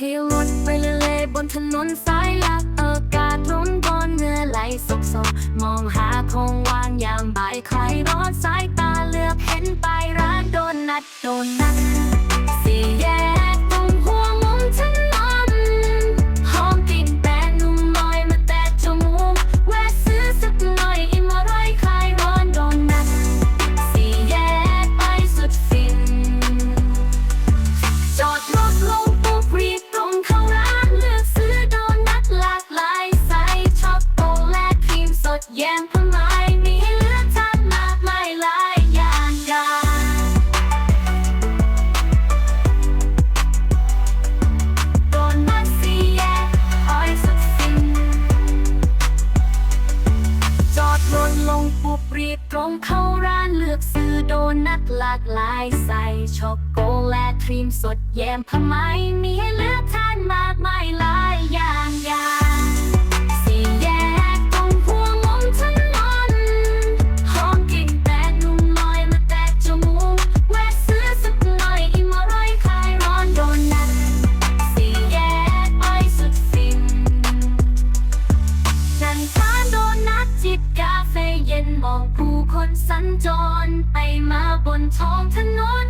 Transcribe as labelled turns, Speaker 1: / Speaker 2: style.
Speaker 1: ให้รถไปเลยบนถนนสายหลักอากาศร้อนบอนเมื่อไหลสกสกมองหาคงวางยามบ่ายใครร้อนสายตาเลือกเห็นไปายร้านโดนัทโดนัท แยมผลไม้มีให้เลือกทานมากมายหลายอย่างกันโดนัทสี่แยกออยสุดฟินจอดรถลงปุบรีบตรงเข้าร้านเลือกซื้อโดนัทหลากหลายใส่ช็อกโกแลตครีมสดแยมผไม้มีให้เลื บอกผู้คนสัญจร ไปมาบนท้องถนน